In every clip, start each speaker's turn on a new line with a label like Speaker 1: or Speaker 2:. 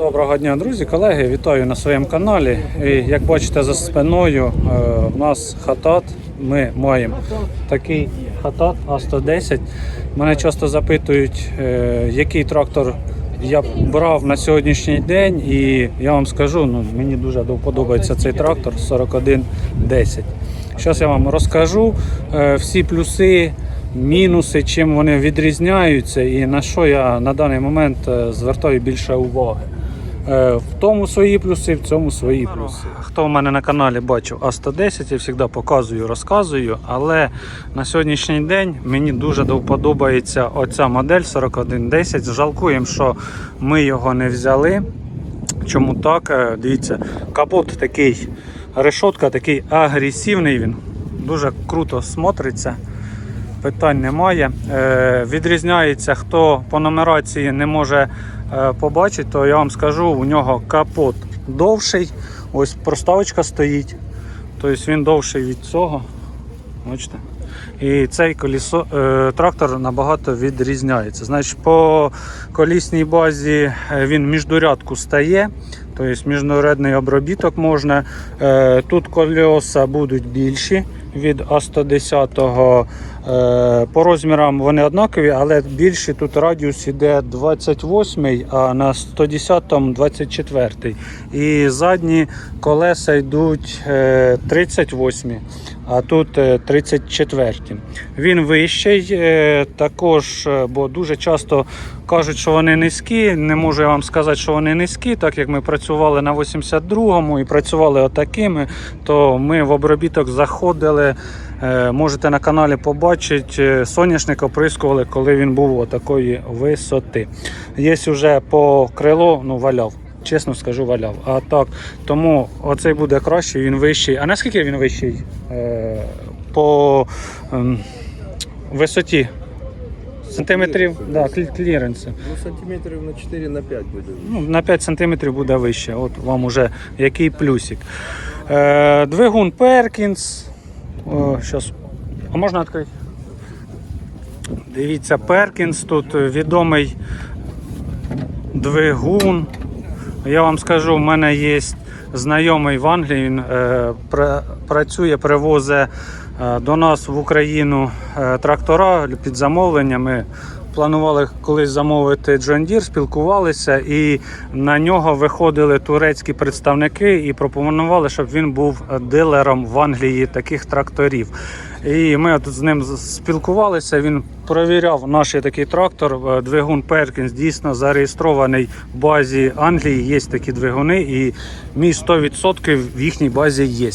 Speaker 1: Доброго дня, друзі, колеги. Вітаю на своєму каналі. І як бачите за спиною, е, в нас хатат. Ми маємо такий хатат А110. Мене часто запитують, е, який трактор я брав на сьогоднішній день. І я вам скажу, ну, мені дуже подобається цей трактор 4110. Зараз я вам розкажу е, всі плюси, мінуси, чим вони відрізняються і на що я на даний момент звертаю більше уваги. Е, В тому свої плюси, в цьому свої плюси. Хто в мене на каналі бачив А110, я завжди показую, розказую. Але на сьогоднішній день мені дуже подобається оця модель 4110. Жалкуємо, що ми його не взяли. Чому так? Е, Дивіться, капот такий, решотка такий агресивний він. Дуже круто смотриться. Питань немає. Е, відрізняється, хто по нумерації не може е, побачити, то я вам скажу, у нього капот довший. Ось проставочка стоїть. Тобто він довший від цього. Бачите? І цей колісо, е, трактор набагато відрізняється. Значить, по колісній базі е, він міждурядку стає, тобто міждурядний обробіток можна. Тут колеса будуть більші від А110. Е, по розмірам вони однакові, але більші тут радіус іде 28, а на 110 24. І задні колеса йдуть е, 38, а тут е, 34. Він вищий, е, також, е, бо дуже часто кажуть, що вони низькі. Не можу я вам сказати, що вони низькі, так як ми працювали на 82-му і працювали отакими, то ми в обробіток заходили. Е, Можете на каналі побачити, е, соняшник оприскували, коли він був такої висоти. Є вже по крило, ну валяв. Чесно скажу, валяв. А так, тому оцей буде кращий, він вищий. А наскільки він вищий? Е, по ем, висоті? Сантиметрів, да, клі-
Speaker 2: Ну, сантиметрів на 4 на 5 буде.
Speaker 1: Ну, на 5 см буде вище. От вам уже який плюсик. Е, двигун Перкінс. О. А можна відкрити? Дивіться, Перкінс тут відомий двигун. Я вам скажу, в мене є знайомий в Англії, він е, працює, привозить е, до нас в Україну е, трактора під замовлення. Планували колись замовити John Deere, спілкувалися, і на нього виходили турецькі представники і пропонували, щоб він був дилером в Англії таких тракторів. І ми от з ним спілкувалися. Він перевіряв наш такий трактор. е, Двигун Перкінс дійсно зареєстрований в базі Англії. Є такі двигуни, і мій 100% в їхній базі є.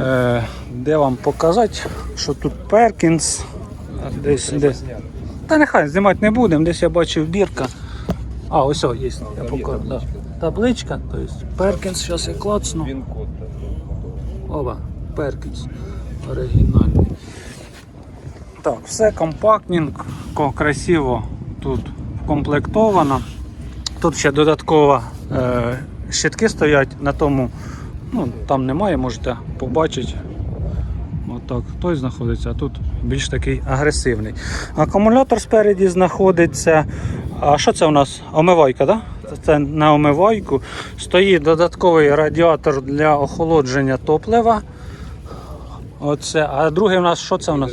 Speaker 1: Е, де вам показати, що тут Перкінс? Десь, десь. Та нехай знімати не будемо, десь я бачив бірка. А, ось о, є. Я покажу. Да. Табличка, тобто Перкінс, зараз я клацну. Оба, Перкінс. Оригінальний. Так, все компактненько, красиво тут вкомплектовано. Тут ще додатково е, щитки стоять на тому, ну там немає, можете побачити. Отак, той знаходиться, а тут більш такий агресивний. Акумулятор спереді знаходиться. А що це у нас? Омивайка, так? Да? Це на омивайку. Стоїть додатковий радіатор для охолодження топлива. Оце. А другий у нас що це у нас?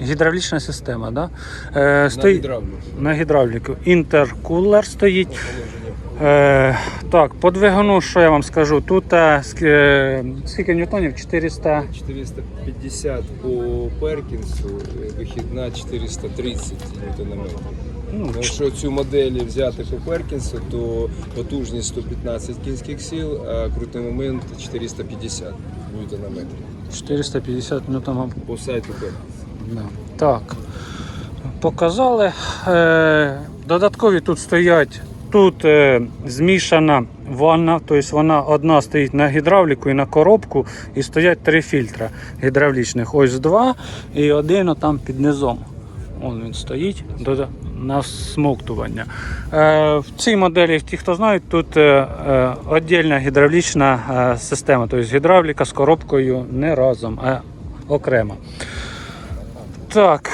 Speaker 1: Гідравлічна система, да? Е,
Speaker 2: На гідравліку.
Speaker 1: на гідравліку. Інтеркулер стоїть. Е, так, по двигуну, що я вам скажу? Тут е, е, скільки ньютонів? 400.
Speaker 2: 450 по Перкінсу, вихідна 430 ньютонометрів.
Speaker 1: Ну,
Speaker 2: Ну, Якщо цю модель взяти по Перкінсу, то потужність 115 кінських сил, а крутий момент 450 ньютонометрів.
Speaker 1: 450 ньютон.
Speaker 2: По сайту Перкінс.
Speaker 1: Да. Так. Показали. Е, додаткові тут стоять. Тут е, змішана ванна, тобто вона одна стоїть на гідравліку і на коробку, і стоять три фільтри гідравлічних. Ось два і один там під низом. Он він стоїть до, на смоктування. Е, в цій моделі, ті, хто знають, тут е, е, віддільна гідравлічна е, система, тобто гідравліка з коробкою не разом, а окремо. Так,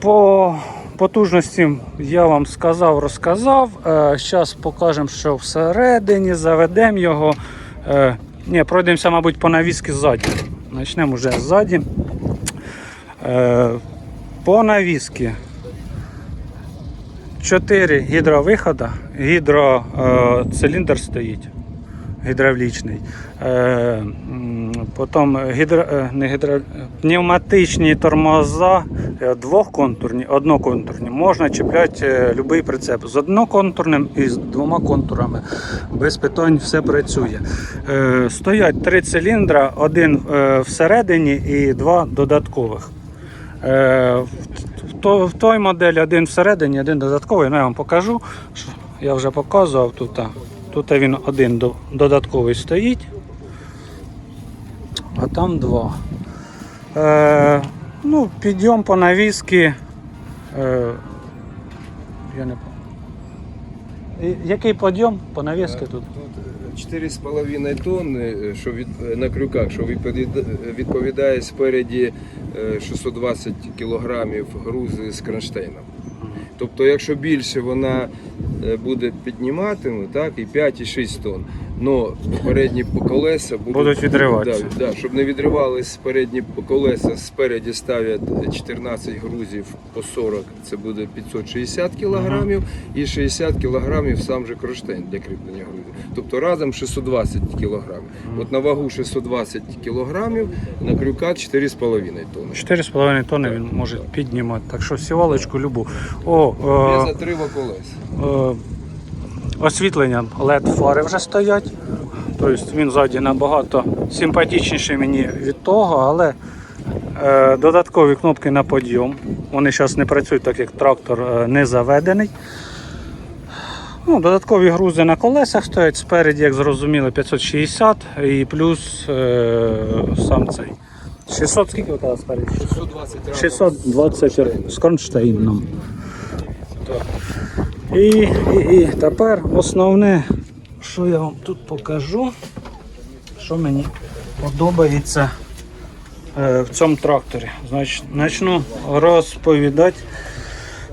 Speaker 1: по потужності я вам сказав, розказав. Зараз покажемо, що всередині, заведемо його. Е, ні, пройдемося, мабуть, по навіски ззаді. Почнемо вже ззаді. Е, по навіски. 4 гідровихода, гідроциліндр стоїть гідравлічний. Потім гідро, е, не гідро, пневматичні тормоза е, двохконтурні, одноконтурні. Можна чіпляти е, будь-який прицеп з одноконтурним і з двома контурами. Без питань все працює. Стоять три циліндра, один всередині і два додаткових. В, в, то- в той модель один всередині, один додатковий. Ну, я вам покажу. Я вже показував тут. Тут він один додатковий стоїть, а там два. Е, ну, підйом по навіски. Е, я не. Який підйом по навіски тут?
Speaker 2: Тут 4,5 тонни, е, що від, е, на крюках, що відповідає спереді е, 620 кілограмів грузи з кронштейном. Тобто, якщо більше вона е, буде піднімати, ну, так, і 5, і 6 тонн. Но передні колеса будуть,
Speaker 1: Будуть відриватися.
Speaker 2: Да, да, щоб не відривались передні колеса, спереді ставлять 14 грузів по 40, це буде 560 кілограмів, і 60 кілограмів сам же кронштейн для кріплення грузів. Тобто разом 620 кілограмів. От на вагу 620 кілограмів, на крюка 4,5 тонни.
Speaker 1: 4,5 тонни він може піднімати. Так що сівалочку любу. О,
Speaker 2: Без
Speaker 1: е,
Speaker 2: отрива колес.
Speaker 1: Е, освітлення LED фари вже стоять. Тобто він ззаді набагато симпатичніший мені від того, але е, додаткові кнопки на підйом. Вони зараз не працюють, так як трактор е, не заведений. Ну, додаткові грузи на колесах стоять спереді, як зрозуміли, 560 і плюс е, сам цей. 600, скільки ви казали спереді?
Speaker 2: 620
Speaker 1: 620 з кронштейном. І, і, і тепер основне, що я вам тут покажу, що мені подобається е, в цьому тракторі. Значить, почну розповідати.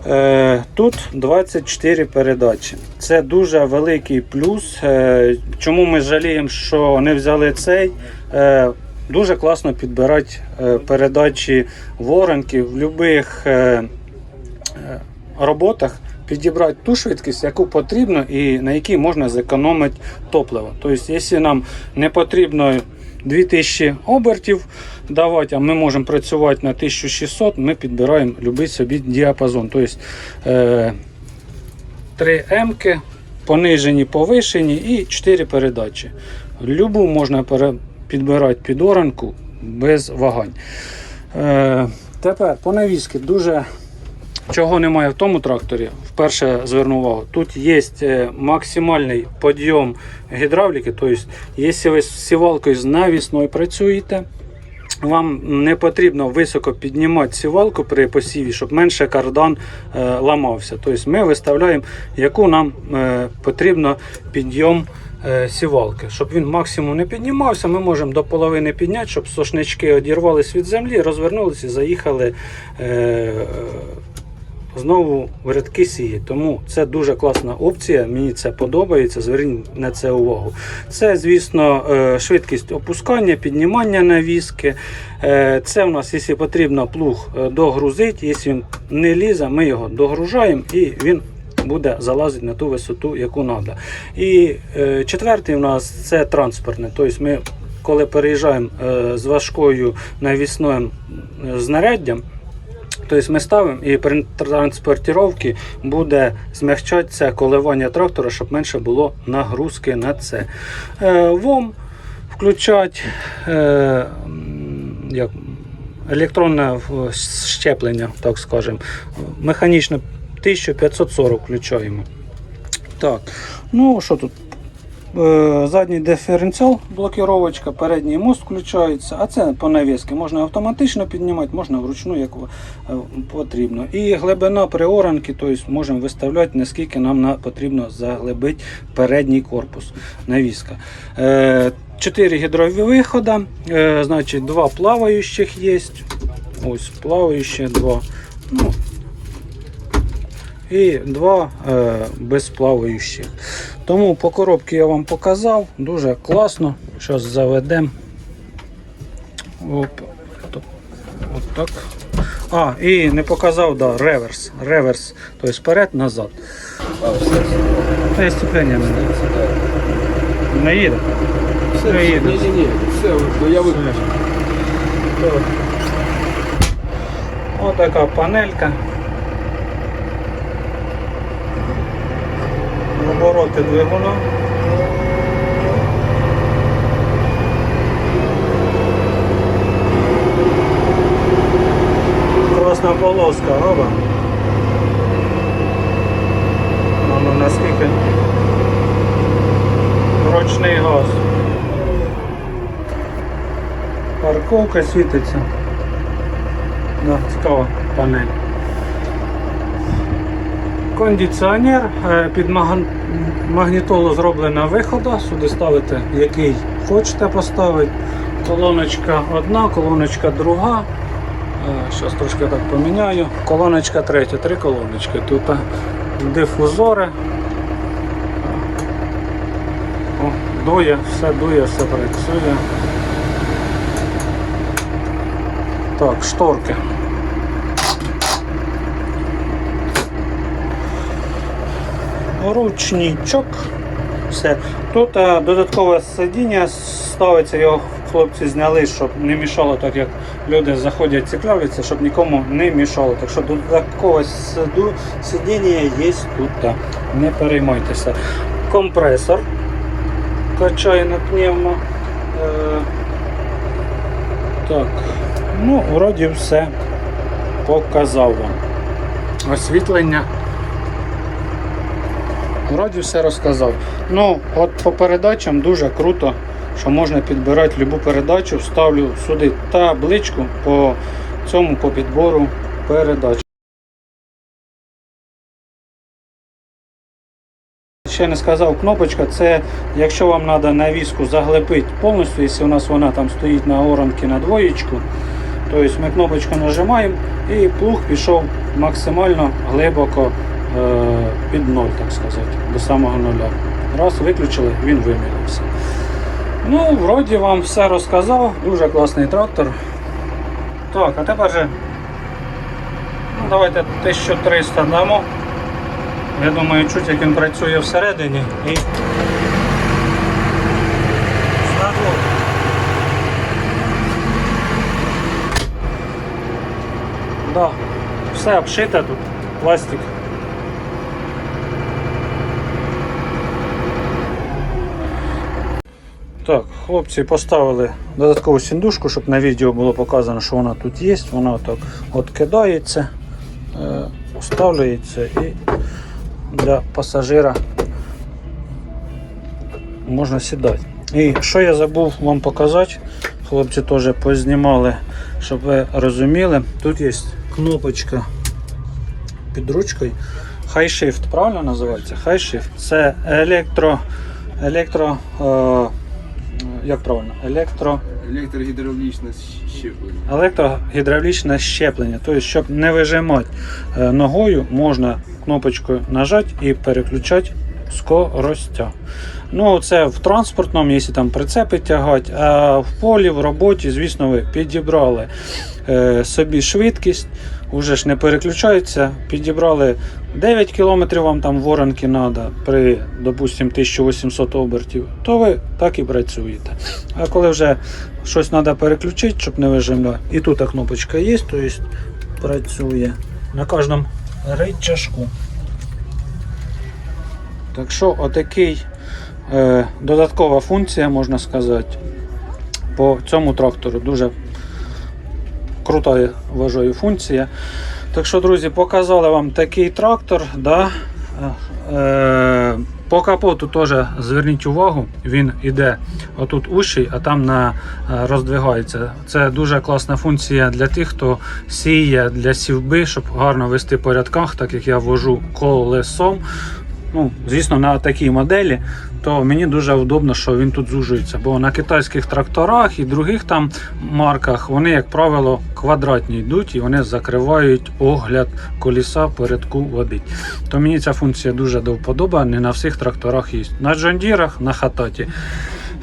Speaker 1: Е, Тут 24 передачі. Це дуже великий плюс. Е, Чому ми жаліємо, що не взяли цей? Е, Дуже класно підбирати е, передачі воронки в будь-яких роботах. Підібрати ту швидкість, яку потрібно і на якій можна зекономити топливо. Тобто, якщо нам не потрібно 2000 обертів давати, а ми можемо працювати на 1600, ми підбираємо будь-який собі діапазон. Тобто, е, 3 М-ки, понижені, повишені і 4 передачі. Любу можна підбирати під оранку без вагань. Е, тепер по навіски дуже чого немає в тому тракторі. Вперше зверну увагу. Тут є е, максимальний підйом гідравліки. Тобто, якщо ви з сівалкою з навісною працюєте, вам не потрібно високо піднімати сівалку при посіві, щоб менше кардан е, ламався. Тобто ми виставляємо, яку нам е, потрібно підйом сівалки. Щоб він максимум не піднімався, ми можемо до половини підняти, щоб сошнички одірвались від землі, розвернулися і заїхали. Знову в рядки сіє. Тому це дуже класна опція. Мені це подобається. Зверніть на це увагу. Це, звісно, е, швидкість опускання, піднімання навіски. Е, Це в нас, якщо потрібно, плуг е, догрузить. Якщо він не лізе, ми його догружаємо і він буде залазити на ту висоту, яку треба. І е, четвертий у нас це транспортне. Тобто ми, коли переїжджаємо е, з важкою навісною знаряддям. Тобто ми ставимо і при транспортировці буде змягчатися коливання трактора, щоб менше було нагрузки на це. Е, ВОМ включать е, як, електронне щеплення, так скажемо. Механічно 1540 включаємо. Так, ну що тут? Е, Задній диференціал, блокіровочка, передній мост включається, а це по навіски. Можна автоматично піднімати, можна вручну, як е, потрібно. І глибина приоранки, тобто можемо виставляти, наскільки нам потрібно заглибити передній корпус навіска. Е, Чотири гідрові виходи, е, значить, два плаваючих є. Ось плаваючі два. Ну, і два е, безплаваючих. Тому по коробці я вам показав, дуже класно. Зараз заведемо. Оп. От так. А, і не показав, да, реверс. Реверс. Тобто вперед, назад. Та є степлення не, не їде.
Speaker 2: Все,
Speaker 1: Не їде.
Speaker 2: ні, ні, ні. все, я виключу.
Speaker 1: Ось така панелька. Обороти двигуна. Класна полоска, оба. Воно наскільки ручний газ. Парковка світиться. Да, цікава панель. Кондиціонер е, під магнітолу зроблена вихода. Сюди ставите який хочете поставити. Колоночка одна, колоночка друга. Зараз трошки так поміняю. Колоночка третя, три колоночки. Тут е, дифузори. О, дує, все дує, все працює. Так, шторки. Ручничок. Все. Тут е, додаткове сидіння ставиться, його хлопці зняли, щоб не мішало, так як люди заходять цікавляться, щоб нікому не мішало. Так що додаткове сидіння є тут. е, Не переймайтеся. Компресор качає на пневмо. Е, так, ну, вроді все показав вам. Освітлення. Вроді все розказав. Ну, от по передачам дуже круто, що можна підбирати любу передачу. Ставлю сюди табличку по цьому по підбору передач. Ще не сказав, кнопочка це якщо вам треба навіску заглибити повністю, якщо у нас вона там стоїть на оранці на двоєчку, то ми кнопочку нажимаємо і плуг пішов максимально глибоко під ноль, так сказати, до самого нуля. Раз виключили, він вимірився. Ну, вроді вам все розказав, дуже класний трактор. Так, а тепер же ну, давайте 1300 дамо. Я думаю, чуть як він працює всередині і. Да, все обшите тут, пластик. Так, хлопці поставили додаткову сіндушку, щоб на відео було показано, що вона тут є. Вона так от кидається, е, вставляється і для пасажира можна сідати. І що я забув вам показати, хлопці теж познімали, щоб ви розуміли. Тут є кнопочка під ручкою. High Shift, правильно називається? High Shift. Це електро. електро е, як правильно? Електро.
Speaker 2: Електрогідравлічне щеплення.
Speaker 1: Електрогідравлічне щеплення. Тобто, щоб не вижимати е, ногою, можна кнопочкою нажати і переключати скоростя. Ну, це в транспортному, якщо там прицепи тягати, а в полі, в роботі, звісно, ви підібрали е, собі швидкість, вже ж не переключається, підібрали 9 км вам там воронки треба при, допустим, 1800 обертів, то ви так і працюєте. А коли вже щось треба переключити, щоб не вижимати, і тут кнопочка є, тобто працює на кожному рычажку. Так що отакий е, додаткова функція, можна сказати, по цьому трактору. Дуже крута, вважаю, функція. Так що, друзі, показали вам такий трактор. Да? Е, по капоту теж зверніть увагу, він іде отут ущий, а там на, е, роздвигається. Це дуже класна функція для тих, хто сіє для сівби, щоб гарно вести по рядках, так як я вожу колесом. Ну, звісно, на такій моделі, то мені дуже удобно, що він тут зужується. Бо на китайських тракторах і других там марках вони, як правило, квадратні йдуть і вони закривають огляд коліса передку водить. То мені ця функція дуже до вподоба, не на всіх тракторах є. На джондірах, на хататі.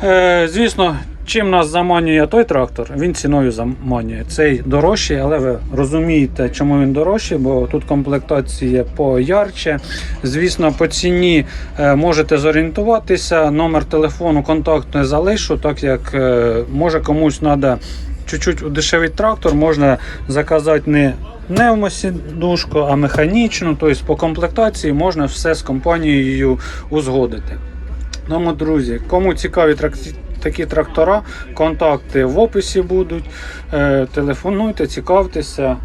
Speaker 1: Е, звісно, чим нас заманює той трактор, він ціною заманює. Цей дорожчий, але ви розумієте, чому він дорожчий, бо тут комплектація поярче. Звісно, по ціні е, можете зорієнтуватися. Номер телефону, контакт не залишу, так як е, може комусь треба чуть-чуть удешевити трактор, можна заказати не пневмосідушку, а механічну, тобто по комплектації можна все з компанією узгодити. Тому, друзі, кому цікаві трак- такі трактора, контакти в описі будуть. Е, телефонуйте, цікавтеся.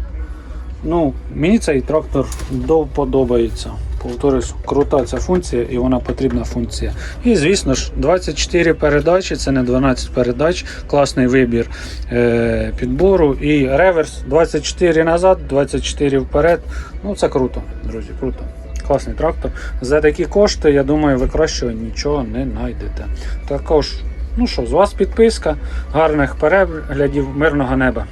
Speaker 1: Ну, мені цей трактор до подобається. Повторюсь, крута ця функція і вона потрібна функція. І звісно ж, 24 передачі, це не 12 передач, класний вибір е, підбору. І реверс 24 назад, 24 вперед. Ну це круто, друзі, круто. Класний трактор. За такі кошти, я думаю, ви кращого нічого не знайдете. Також, ну що, з вас підписка, гарних переглядів, мирного неба.